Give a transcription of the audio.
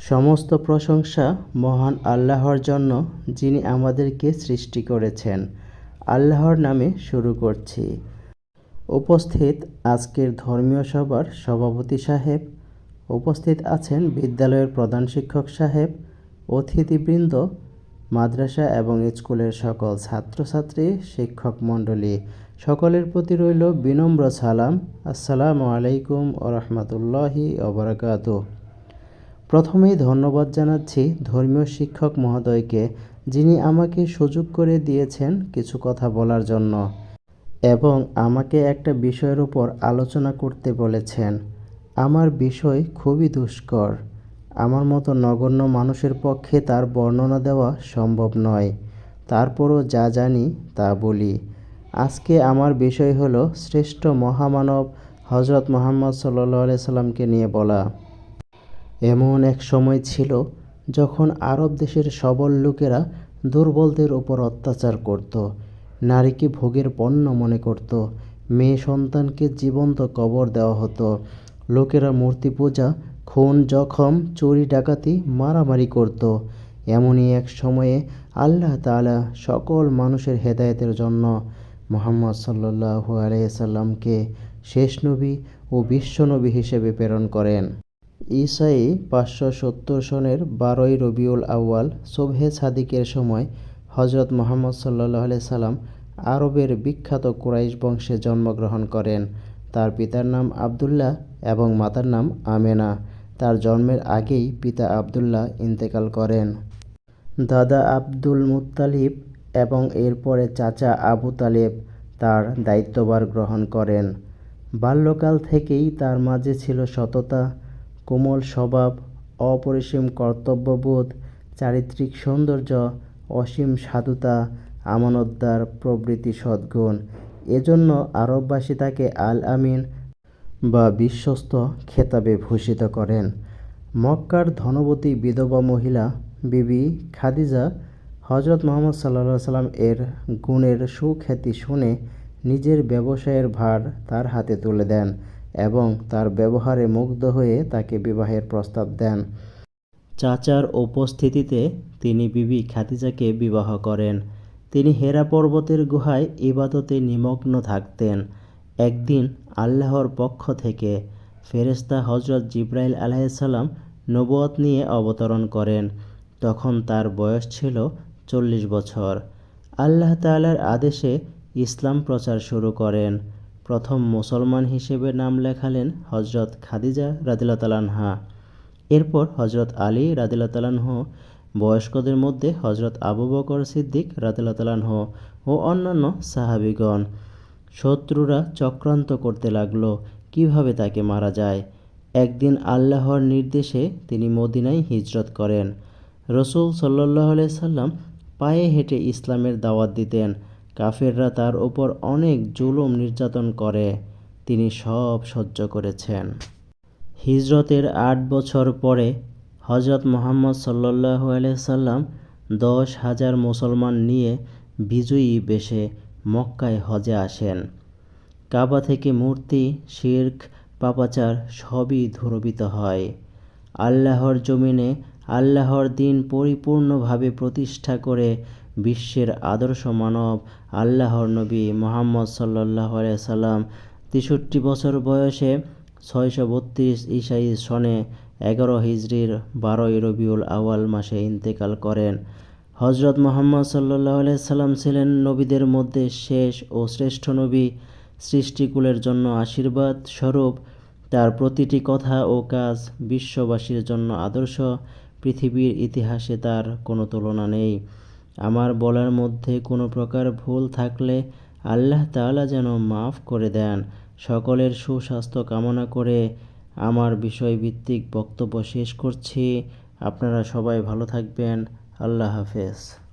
সমস্ত প্রশংসা মহান আল্লাহর জন্য যিনি আমাদেরকে সৃষ্টি করেছেন। আল্লাহর নামে শুরু করছি। উপস্থিত আজকের ধর্মীয় সভার সভাপতি সাহেব, উপস্থিত আছেন বিদ্যালয়ের প্রধান শিক্ষক সাহেব, অতিথিবৃন্দ, মাদ্রাসা এবং স্কুলের সকল ছাত্রছাত্রী, শিক্ষক মণ্ডলী। সকলের প্রতি রইল বিনম্র সালাম। আসসালামু আলাইকুম ও রহমতুল্লাহি ওবরাকাতু প্রথমেই ধন্যবাদ জানাচ্ছি ধর্মীয় শিক্ষক মহোদয়কে, যিনি আমাকে সুযোগ করে দিয়েছেন কিছু কথা বলার জন্য এবং আমাকে একটা বিষয়ের উপর আলোচনা করতে বলেছেন। আমার বিষয় খুবই দুষ্কর। আমার মতো নগণ্য মানুষের পক্ষে তার বর্ণনা দেওয়া সম্ভব নয়। তারপরও যা জানি তা বলি। আজকে আমার বিষয় হলো শ্রেষ্ঠ মহামানব হজরত মোহাম্মদ সাল্লাহ সাল্লামকে নিয়ে বলা। এমন এক সময় ছিল যখন আরব দেশের সবল লোকেরা দুর্বলদের ওপর অত্যাচার করত, নারীকে ভোগের পণ্য মনে করত, মেয়ে সন্তানকে জীবন্ত কবর দেওয়া হতো। লোকেরা মূর্তি পূজা, খুন, জখম, চুরি, ডাকাতি, মারামারি করত। এমনই এক সময়ে আল্লাহ তাআলা সকল মানুষের হেদায়েতের জন্য মোহাম্মদ সাল্লাল্লাহু আলাইহি সাল্লামকে শেষ নবী ও বিশ্বনবী হিসেবে প্রেরণ করেন। ঈসাই পাঁচশো সত্তর সনের বারোই রবিউল আউয়াল সোবহে সাদিকের সময় হজরত মোহাম্মদ সাল্লাহ সাল্লাম আরবের বিখ্যাত কুরাইশ বংশে জন্মগ্রহণ করেন। তার পিতার নাম আবদুল্লাহ এবং মাতার নাম আমেনা। তার জন্মের আগেই পিতা আবদুল্লাহ ইন্তেকাল করেন। দাদা আব্দুল মুত্তালিব এবং এরপরে চাচা আবু তালেব তার দায়িত্বভার গ্রহণ করেন। বাল্যকাল থেকেই তার মাঝে ছিল সততা কোমল স্বভাব, অপরিসীম কর্তব্যবোধ, চারিত্রিক সৌন্দর্য, অসীম সাধুতা, আমানতদার প্রভৃতি সদ্গুণ। এজন্য আরববাসী তাকে আল আমিন বা বিশ্বস্ত খেতাবে ভূষিত করেন। মক্কার ধনবতী বিধবা মহিলা বিবি খাদিজা হজরত মোহাম্মদ সাল্লা সাল্লাম এর গুণের সুখ্যাতি শুনে নিজের ব্যবসায়ের ভার তার হাতে তুলে দেন। এবং তার ব্যবহারে মুগ্ধ হয়ে তাকে বিবাহের প্রস্তাব দেন। চাচার উপস্থিতিতে তিনি বিবি খাদিজাকে বিবাহ করেন। তিনি হেরা পর্বতের গুহায় ইবাদতে নিমগ্ন থাকতেন। একদিন আল্লাহর পক্ষ থেকে ফেরেস্তা হজরত জিব্রাইল আলাইসাল্লাম নবুয়ত নিয়ে অবতরণ করেন। তখন তার বয়স ছিল চল্লিশ বছর। আল্লাহ তাআলার আদেশে ইসলাম প্রচার শুরু করেন। প্রথম মুসলমান হিসেবে নাম লেখালেন হজরত খাদিজা রাদিল্লাতালানহা এরপর হজরত আলী রাদিল্লাতালানহ বয়স্কদের মধ্যে হজরত আবু বকর সিদ্দিক রাদিল্লাতালানহ ও অন্যান্য সাহাবিগণ। শত্রুরা চক্রান্ত করতে লাগল, কীভাবে তাকে মারা যায়? একদিন আল্লাহর নির্দেশে তিনি মদিনায় হিজরত করেন। রসুল সাল্লাহ সাল্লাম পায়ে হেঁটে ইসলামের দাওয়াত দিতেন। কাফেররা তার ওপর অনেক জুলুম নির্যাতন করে। তিনি সব সহ্য করেছেন। হিজরতের আট বছর পরে হজরত মোহাম্মদ সাল্লাহ সাল্লাম দশ হাজার মুসলমান নিয়ে বিজয়ী বেশে মক্কায় হজে আসেন। কাবা থেকে মূর্তি, শির্ক, পাপাচার সবই ধুরবিত হয়। আল্লাহর জমিনে আল্লাহর দিন পরিপূর্ণভাবে প্রতিষ্ঠা করে বিশ্বের আদর্শ মানব আল্লাহর নবী মোহাম্মদ সাল্লাহ সাল্লাম তেষট্টি বছর বয়সে ছয়শো বত্রিশ ইসাই সনে এগারো হিজড়ির বারোই রবিউল আওয়াল মাসে ইন্তেকাল করেন। হজরত মোহাম্মদ সাল্লাহ সাল্লাম ছিলেন নবীদের মধ্যে শেষ ও শ্রেষ্ঠ নবী। সৃষ্টিকুলের জন্য আশীর্বাদ স্বরূপ। তার প্রতিটি কথা ও কাজ বিশ্ববাসীর জন্য আদর্শ। পৃথিবীর ইতিহাসে তার কোনো তুলনা নেই। আমার বলার মধ্যে কোনো প্রকার ভুল থাকলে আল্লাহ তাআলা যেন মাফ করে দেন। সকলের সুস্বাস্থ্য কামনা করে আমার বিষয়ভিত্তিক বক্তব্য শেষ করছি। আপনারা সবাই ভালো থাকবেন। আল্লাহ হাফেজ।